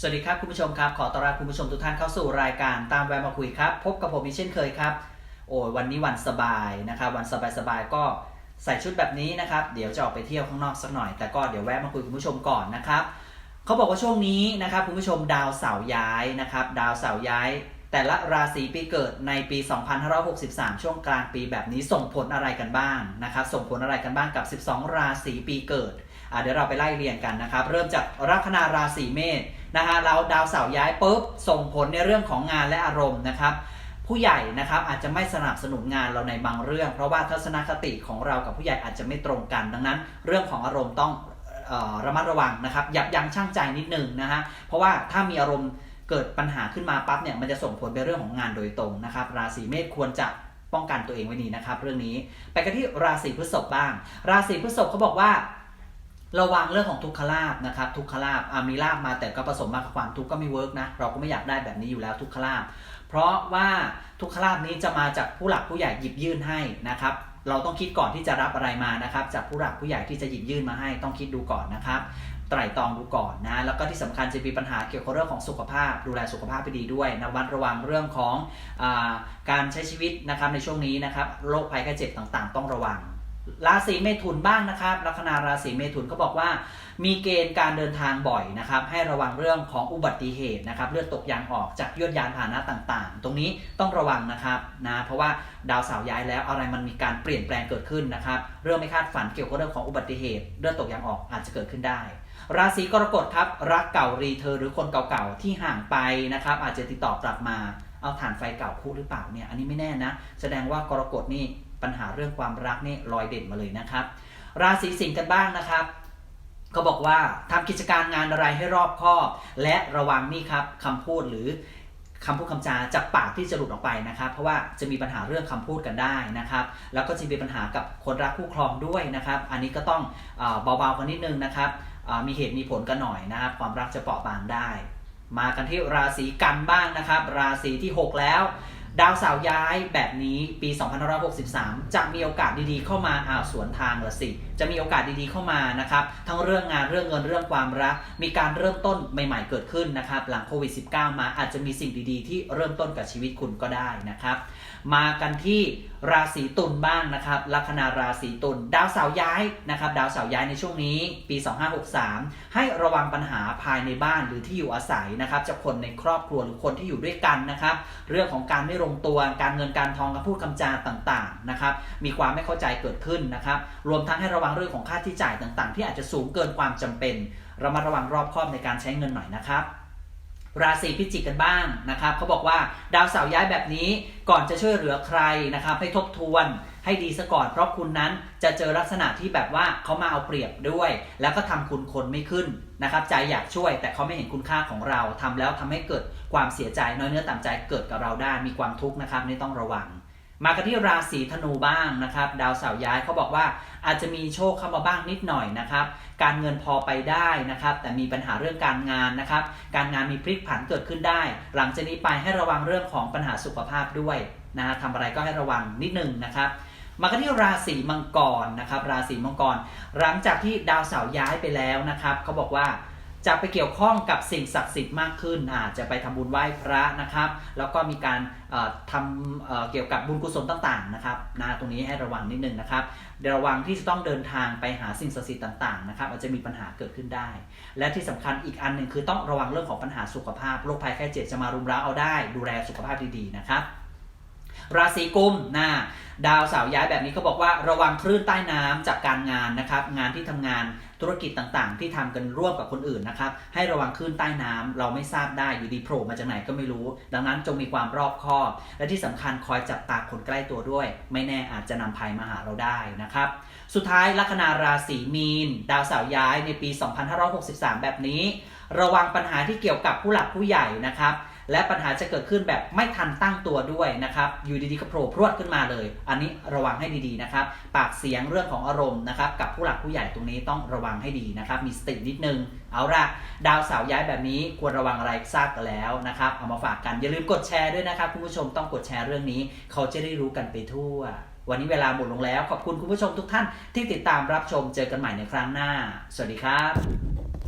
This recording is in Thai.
สวัสดีครับคุณผู้ชมครับขอต้อนรับคุณผู้ชมทุกท่านเข้าสู่รายการตามแวะมาคุยครับ พบกับผมอีกเช่นเคยครับ โอ้ยวันนี้วันสบายนะครับวันสบายๆก็ใส่ชุดแบบนี้นะครับ เดี๋ยวจะออกไปเที่ยวข้างนอกสักหน่อย แต่ก็เดี๋ยวแวะมาคุยคุณผู้ชมก่อนนะครับเขาบอกว่าช่วงนี้นะครับคุณผู้ชมดาวเสาย้ายนะครับ ดาวเสาย้าย แต่ละราศีปีเกิดในปี 2563 ช่วงกลางปีแบบนี้ส่งผลอะไรกันบ้างนะครับ ส่งผลอะไรกันบ้างกับ 12 ราศีปีเกิด เดี๋ยวเราไปไล่เรียงกันนะครับ เริ่มจากลัคนาราศีเมษนะฮะเราดาวเสาร์ย้ายปุ๊บส่งผลในเรื่องของงานและอารมณ์นะครับ ผู้ใหญ่นะครับอาจจะไม่สนับสนุนงานเราในบางเรื่อง เพราะว่าทัศนคติของเรากับผู้ใหญ่อาจจะไม่ตรงกัน ดังนั้น เรื่องของอารมณ์ต้องออระมัดระวังนะครับยับยั้งชั่งใจนิดนึงนะฮะเพราะว่าถ้ามีอารมณ์เกิดปัญหาขึ้นมาปั๊บเนี่ยมันจะส่งผลไปเรื่องของงานโดยตรงนะครับ ราศีเมษควรจะป้องกันตัวเองไว้นี่นะครับ เรื่องนี้ไปกันที่ราศีพฤษภบ้าง ราศีพฤษภเขาบอกว่า ระวังเรื่องของทุกขลาบนะครับทุกขลาบอะมีลาบมาแต่ก็ผสมมากับความทุกข์ก็ไม่เวิร์กนะเราก็ไม่อยากได้แบบนี้อยู่แล้วทุกขลาบเพราะว่าทุกขลาบนี้จะมาจากผู้หลักผู้ใหญ่หยิบยื่นให้นะครับเราต้องคิดก่อนที่จะรับอะไรมานะครับ จากผู้หลักผู้ใหญ่ที่จะหยิบยื่นมาให้ต้องคิดดูก่อนนะครับไตร่ตรองดูก่อนนะแล้วก็ที่สำคัญจะมีปัญหาเกี่ยวกับเรื่องของสุขภาพ ดูแลสุขภาพไปดีด้วยนะวัดระวังเรื่องของอการใช้ชีวิตนะครับในช่วงนี้นะครับโรคภัยไข้เจ็บต่างๆ ต้องระวัง ราศีเมถุนบ้างนะครับ ลัคนาราศีเมถุนก็บอกว่า มีเกณฑ์การเดินทางบ่อยนะครับ ให้ระวังเรื่องของอุบัติเหตุนะครับเลือดตกยางออกจากยวดยานพาหนะต่างๆ ตรงนี้ต้องระวังนะครับนะเพราะว่าดาวเสาร์ย้ายแล้วอะไรมันมีการเปลี่ยนแปลงเกิดขึ้นนะครับเรื่องไม่คาดฝันเกี่ยวกับเรื่องของอุบัติเหตุเลือดตกยางออกอาจจะเกิดขึ้นได้ ราศีกรกฎครับรักเก่ารีเธอร์หรือคนเก่าๆที่ห่างไปนะครับอาจจะติดต่อกลับมาเอาฐานไฟเก่าคู่หรือเปล่าเนี่ยอันนี้ไม่แน่นะ แสดงว่ากรกฎนี่ ปัญหาเรื่องความรักนี่ลอยเด่นมาเลยนะครับ ราศีสิงห์กันบ้างนะครับเขาบอกว่าทำกิจการงานอะไรให้รอบคอบและระวังนี่ครับคำพูดหรือคำพูดคำจาจากปากที่จะหลุดออกไปนะครับ เพราะว่าจะมีปัญหาเรื่องคำพูดกันได้นะครับ แล้วก็จะมีปัญหากับคนรักคู่ครองด้วยนะครับ อันนี้ก็ต้องเบาๆกันนิดนึงนะครับมีเหตุมีผลกันหน่อยนะครับ ความรักจะเปราะบางได้ มากันที่ราศีกันบ้างนะครับ ราศีที่ 6 แล้ว ดาวเสาร์ย้ายแบบนี้ปี 2563 จะมีโอกาสดีๆเข้ามาอ้าวสวนทางละสิ จะมีโอกาสดีๆเข้ามานะครับ ทั้งเรื่องงานเรื่องเงินเรื่องความรัก มีการเริ่มต้นใหม่ๆเกิดขึ้นนะครับ หลังโควิด -19 มาอาจจะมีสิ่งดีๆ ที่เริ่มต้นกับชีวิตคุณก็ได้นะครับ มากันที่ราศีตุลบ้างนะครับลัคนาราศีตุลดาวเสาร์ย้ายนะครับดาวเสาร์ย้ายในช่วงนี้ปี 2563 ให้ระวังปัญหาภายในบ้านหรือที่อยู่อาศัยนะครับจากคนในครอบครัวหรือคนที่อยู่ด้วยกันนะครับ เรื่องของการไม่ลงตัวการเงินการทองการพูดคำจาต่างๆนะครับมีความไม่เข้าใจเกิดขึ้นนะครับรวมทั้งให้ระวังเรื่องของค่าที่จ่ายต่างๆ ที่อาจจะสูงเกินความจำเป็นเรามาระวังรอบคอบในการใช้เงินหน่อยนะครับ ราศีพิจิกกันบ้างนะครับเขาบอกว่าดาวเสาร์ย้ายแบบนี้ก่อนจะช่วยเหลือใครนะครับ ให้ทบทวนให้ดีซะก่อน เพราะคุณนั้นจะเจอลักษณะที่แบบว่าเขามาเอาเปรียบด้วย แล้วก็ทำคุณคนไม่ขึ้นนะครับ ใจอยากช่วยแต่เขาไม่เห็นคุณค่าของเราทำแล้วทำให้เกิดความเสียใจน้อยเนื้อต่ำใจเกิดกับเราได้มีความทุกข์นะครับนี่ต้องระวัง มากันที่ราศีธนูบ้างนะครับ ดาวเสาร์ย้ายเขาบอกว่าอาจจะมีโชคเข้ามาบ้างนิดหน่อยนะครับ การเงินพอไปได้นะครับ แต่มีปัญหาเรื่องการงานนะครับ การงานมีพลิกผันเกิดขึ้นได้ หลังจากนี้ไปให้ระวังเรื่องของปัญหาสุขภาพด้วยนะฮะทำอะไรก็ให้ระวังนิดนึงนะครับมากันที่ราศีมังกรนะครับ ราศีมังกร หลังจากที่ดาวเสาร์ย้ายไปแล้วนะครับเขาบอกว่า จะไปเกี่ยวข้องกับสิ่งศักดิ์สิทธิ์มากขึ้นอาจจะไปทำบุญไหว้พระนะครับ แล้วก็มีการทำเเกี่ยวกับบุญกุศลต่างๆนะครับนะตรงนี้ให้ระวังนิดนึงนะครับระวังที่จะต้องเดินทางไปหาสิ่งศักดิ์สิทธิ์ต่างๆนะครับอาจจะมีปัญหาเกิดขึ้นได้ และที่สำคัญอีกอันหนึ่งคือต้องระวังเรื่องของปัญหาสุขภาพโรคภัยแค่เจ็บจะมารุมเร้าเอาได้ ดูแลสุขภาพดีๆนะครับราศีกุมนะดาวเสาร์ย้ายแบบนี้เขาบอกว่าระวังคลื่นใต้น้ำจากการงานนะครับ งานที่ทำงาน ธุรกิจต่างๆ ที่ทำกันร่วมกับคนอื่นนะครับ ให้ระวังคลื่นใต้น้ำเราไม่ทราบได้อยู่ดีโผล่มาจากไหนก็ไม่รู้ ดังนั้นจงมีความรอบคอบ และที่สำคัญคอยจับตาคนใกล้ตัวด้วย ไม่แน่อาจจะนำภัยมาหาเราได้นะครับ สุดท้ายลัคนาราศีมีน ดาวเสาร์ย้ายในปี 2563 แบบนี้ ระวังปัญหาที่เกี่ยวกับผู้หลักผู้ใหญ่นะครับ และปัญหาจะเกิดขึ้นแบบไม่ทันตั้งตัวด้วยนะครับอยู่ดีๆก็โผล่พรวดขึ้นมาเลย อันนี้ระวังให้ดีๆนะครับ ปากเสียงเรื่องของอารมณ์นะครับกับผู้หลักผู้ใหญ่ตรงนี้ต้องระวังให้ดีนะครับมีสตินิดนึง เอาละดาวเสาร์ย้ายแบบนี้ควรระวังอะไรทราบกันแล้วนะครับเอามาฝากกันอย่าลืมกดแชร์ด้วยนะครับคุณผู้ชมต้องกดแชร์เรื่องนี้ เขาจะได้รู้กันไปทั่ว วันนี้เวลาหมดลงแล้ว ขอบคุณคุณผู้ชมทุกท่านที่ติดตามรับชมเจอกันใหม่ในครั้งหน้า สวัสดีครับ